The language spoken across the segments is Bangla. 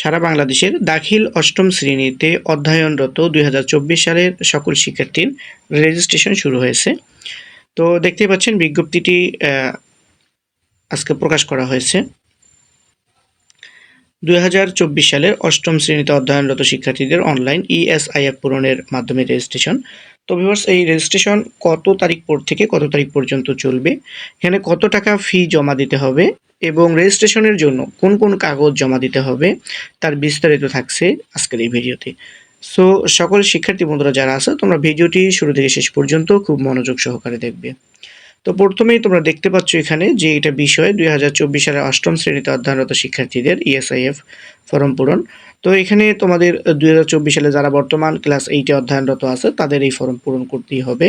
সারা বাংলাদেশের দাখিল অষ্টম শ্রেণীতে অধ্যয়নরত দুই হাজার চব্বিশ সালের সকল শিক্ষার্থীর রেজিস্ট্রেশন শুরু হয়েছে। তো দেখতেই পাচ্ছেন বিজ্ঞপ্তিটি আজকে প্রকাশ করা হয়েছে। দুই হাজার চব্বিশ সালের অষ্টম শ্রেণীতে অধ্যয়নরত শিক্ষার্থীদের অনলাইন ইএসআইএফ পূরণের মাধ্যমে রেজিস্ট্রেশন তো ভিউয়ার্স এই রেজিস্ট্রেশন কত তারিখ পর থেকে কত তারিখ পর্যন্ত চলবে? এখানে কত টাকা ফি জমা দিতে হবে? এবং রেজিস্ট্রেশনের জন্য কোন কোন কাগজ জমা দিতে হবে তার বিস্তারিত থাকছে আজকের এই ভিডিওতে। সো, সকল শিক্ষার্থী বন্ধুরা যারা আছে, তোমরা ভিডিওটি শুরু থেকে শেষ পর্যন্ত খুব মনোযোগ সহকারে দেখবে। তো প্রথমেই তোমরা দেখতে পাচ্ছ এখানে যে এটা বিষয়, দুই সালের অষ্টম শ্রেণীতে অধ্যয়নরত শিক্ষার্থীদের E ইএসআইএফ ফর্ম পূরণ। তো এখানে তোমাদের দুই হাজার চব্বিশ সালে যারা বর্তমান ক্লাস এইটে অধ্যয়নরত আছে, তাদের এই ফর্ম পূরণ করতেই হবে।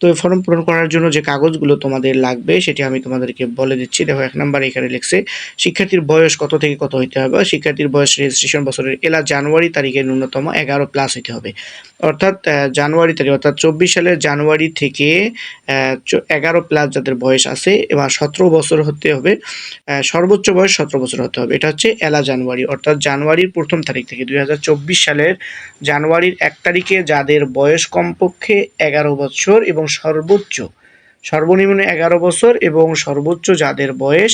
তো এই ফর্ম পূরণ করার জন্য যে কাগজগুলো তোমাদের লাগবে, সেটি আমি তোমাদেরকে বলে দিচ্ছি। দেখো, এক নাম্বার এখানে লিখছে, শিক্ষার্থীর বয়স কত থেকে কত হইতে হবে? শিক্ষার্থীর বয়স রেজিস্ট্রেশন বছরের এলা জানুয়ারি তারিখে ন্যূনতম এগারো প্লাস হইতে হবে। অর্থাৎ জানুয়ারি তারিখ, অর্থাৎ চব্বিশ সালের জানুয়ারি থেকে এগারো প্লাস যাদের বয়স আছে এবং সতেরো বছর হতে হবে সর্বোচ্চ বয়স সতেরো বছর হতে হবে। এটা হচ্ছে এলা জানুয়ারি, অর্থাৎ জানুয়ারির প্রথম তারিখ থেকে দুই হাজার চব্বিশ সালের জানুয়ারির এক তারিখে যাদের বয়স কমপক্ষে এগারো বছর এবং সর্বোচ্চ, সর্বনিম্ন এগারো বছর এবং সর্বোচ্চ যাদের বয়স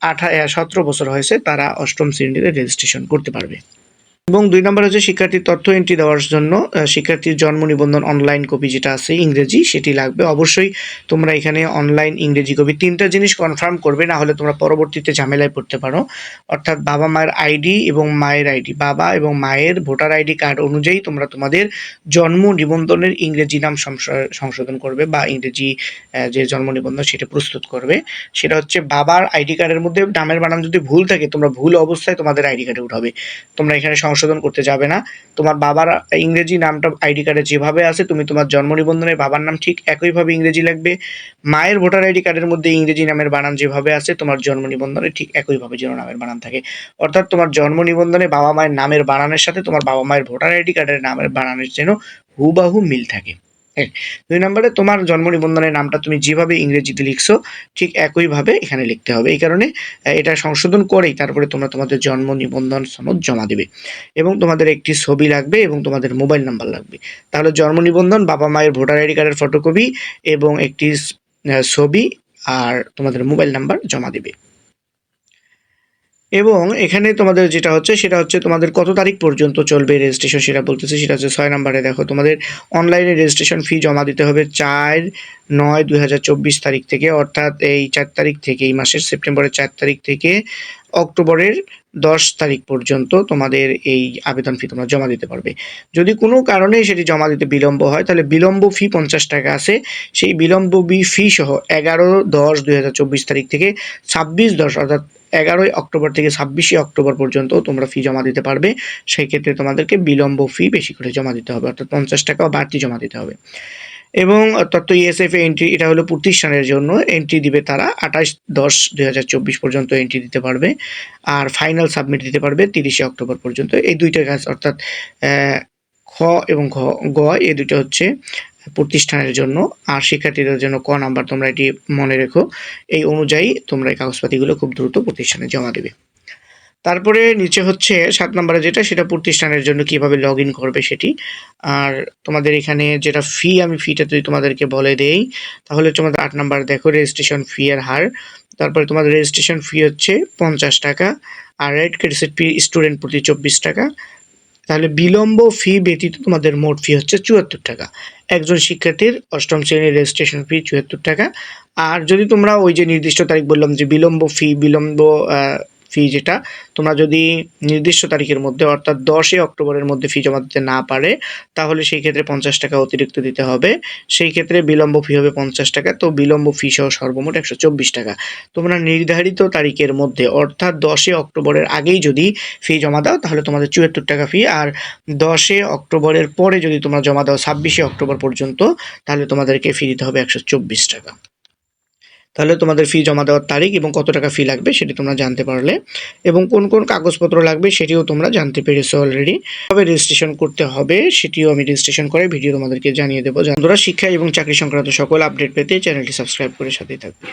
আঠা সতেরো বছর হয়েছে, তারা অষ্টম শ্রেণীতে রেজিস্ট্রেশন করতে পারবে। এবং দুই নম্বর হচ্ছে শিক্ষার্থীর তথ্য এন্ট্রি দেওয়ার জন্য শিক্ষার্থীর জন্ম নিবন্ধন অনলাইন কপি যেটা আছে ইংরেজি, সেটি লাগবে। অবশ্যই তোমরা এখানে অনলাইন ইংরেজি কপি তিনটা জিনিস কনফার্ম করবে, না হলে তোমরা পরবর্তীতে ঝামেলায় পড়তে পারো। অর্থাৎ বাবা মায়ের আইডি এবং মায়ের আইডি বাবা এবং মায়ের ভোটার আইডি কার্ড অনুযায়ী তোমরা তোমাদের জন্ম নিবন্ধনের ইংরেজি নাম সংশ- সংশোধন করবে বা ইংরেজি যে জন্ম নিবন্ধন সেটা প্রস্তুত করবে। সেটা হচ্ছে বাবার আইডি কার্ডের মধ্যে নামের বানান যদি ভুল থাকে, তোমরা ভুল অবস্থায় তোমাদের আইডি কার্ডে উঠাবে। তোমরা এখানে সংশোধন করতে যাবে না। তোমার বাবার ইংরেজি নামটা আইডি কার্ডে যেভাবে আছে, তুমি তোমার জন্ম নিবন্ধনে বাবার নাম ঠিক একইভাবে ইংরেজি লাগবে। মায়ের ভোটার আইডি কার্ডের মধ্যে ইংরেজি নামের বানান যেভাবে আছে, তোমার জন্ম নিবন্ধনে ঠিক একইভাবে যেন নামের বানান থাকে। অর্থাৎ তোমার জন্ম নিবন্ধনে বাবা মায়ের নামের বানানের সাথে তোমার বাবা মায়ের ভোটার আইডি কার্ডের নামের বানানের যেন হুবাহু মিল থাকে। এক। দুই নম্বরে তোমার জন্ম নিবন্ধনের নামটা তুমি যেভাবে ইংরেজিতে লিখছো, ঠিক একইভাবে এখানে লিখতে হবে এই কারণে এটা সংশোধন করেই তারপরে তোমরা তোমাদের জন্ম নিবন্ধন সনদ জমা দেবে এবং তোমাদের একটি ছবি লাগবে এবং তোমাদের মোবাইল নাম্বার লাগবে তাহলে জন্ম নিবন্ধন, বাবা মায়ের ভোটার আইডি কার্ডের ফটোকপি এবং একটি ছবি আর তোমাদের মোবাইল নাম্বার জমা দেবে এবং এখানে তোমাদের যেটা হচ্ছে, সেটা হচ্ছে তোমাদের কত তারিখ পর্যন্ত চলবে রেজিস্ট্রেশন সেটা বলতেছে, সেটা হচ্ছে ছয় নম্বরে দেখো, তোমাদের অনলাইনে রেজিস্ট্রেশন ফি জমা দিতে হবে চার নয় দুই তারিখ থেকে, অর্থাৎ এই চার তারিখ থেকে, এই মাসের সেপ্টেম্বরের চার তারিখ থেকে অক্টোবরের দশ তারিখ পর্যন্ত তোমাদের এই আবেদন ফি তোমরা জমা দিতে পারবে। যদি কোনো কারণে সেটি জমা দিতে বিলম্ব হয়, তাহলে বিলম্ব ফি পঞ্চাশ টাকা আছে, সেই বিলম্ব বি ফি সহ এগারো দশ দুই তারিখ থেকে ছাব্বিশ দশ, অর্থাৎ এগারোই অক্টোবর থেকে ছাব্বিশে অক্টোবর পর্যন্ত তোমরা ফি জমা দিতে পারবে। সেই ক্ষেত্রে তোমাদেরকে বিলম্ব ফি বেশি করে জমা দিতে হবে, অর্থাৎ পঞ্চাশ টাকা বাড়তি জমা দিতে হবে। এবং তত্ত্ব ইএসএফ এন্ট্রি এটা হলো প্রতিষ্ঠানের জন্য এন্ট্রি দিবে তারা আঠাশ দশ দুই পর্যন্ত এন্ট্রি দিতে পারবে। আর ফাইনাল সাবমিট দিতে পারবে তিরিশে অক্টোবর পর্যন্ত। এই দুইটা কাজ, অর্থাৎ খ এবং ঘ, গ এই দুটো হচ্ছে প্রতিষ্ঠানের জন্য, আর শিক্ষার্থীদের জন্য ক নাম্বার তোমরা এটি মনে রেখো। এই অনুযায়ী তোমরা এই কাগজপাতিগুলো খুব দ্রুত প্রতিষ্ঠানে জমা দেবে। তারপরে নিচে হচ্ছে সাত নম্বরে যেটা, সেটা প্রতিষ্ঠানের জন্য কীভাবে লগ ইন করবে সেটি। আর তোমাদের এখানে যেটা ফি আমি ফিটা যদি তোমাদেরকে বলে দেই, তাহলে তোমাদের আট নাম্বার দেখো রেজিস্ট্রেশন ফি এর হার। তারপরে তোমাদের রেজিস্ট্রেশন ফি হচ্ছে পঞ্চাশ টাকা, আর রেড ক্রেডিট ফি স্টুডেন্ট প্রতি চব্বিশ টাকা। তাহলে বিলম্ব ফি ব্যতীত তোমাদের মোট ফি হচ্ছে চুয়াত্তর টাকা। একজন শিক্ষার্থীর অষ্টম শ্রেণির রেজিস্ট্রেশন ফি চুয়াত্তর টাকা। আর যদি তোমরা ওই যে নির্দিষ্ট তারিখ বললাম যে বিলম্ব ফি বিলম্ব ফি যেটা, তোমরা যদি নির্দিষ্ট তারিখের মধ্যে, অর্থাৎ দশই অক্টোবরের মধ্যে ফি জমা দিতে না পারে, তাহলে সেই ক্ষেত্রে পঞ্চাশ টাকা অতিরিক্ত দিতে হবে। সেই ক্ষেত্রে বিলম্ব ফি হবে পঞ্চাশ টাকা, তো বিলম্ব ফি সহ সর্বমোট একশো চব্বিশ টাকা। তোমরা নির্ধারিত তারিখের মধ্যে, অর্থাৎ দশই অক্টোবরের আগেই যদি ফি জমা দাও, তাহলে তোমাদের চুয়াত্তর টাকা ফি আর দশে অক্টোবরের পরে যদি তোমরা জমা দাও ছাব্বিশে অক্টোবর পর্যন্ত, তাহলে তোমাদেরকে ফি দিতে হবে একশো চব্বিশ টাকা। তাহলে তোমাদের ফি জমা দেওয়ার তারিখ এবং কত টাকা ফি লাগবে সেটি তোমরা জানতে পারলে এবং কোন কোন কাগজপত্র লাগবে সেটিও তোমরা জানতে পেরেছ অলরেডি তবে রেজিস্ট্রেশন করতে হবে সেটিও আমি রেজিস্ট্রেশন করে ভিডিও তোমাদেরকে জানিয়ে দেবো। বন্ধুরা, শিক্ষা এবং চাকরি সংক্রান্ত সকল আপডেট পেতে চ্যানেলটি সাবস্ক্রাইব করে সাথেই থাকবে।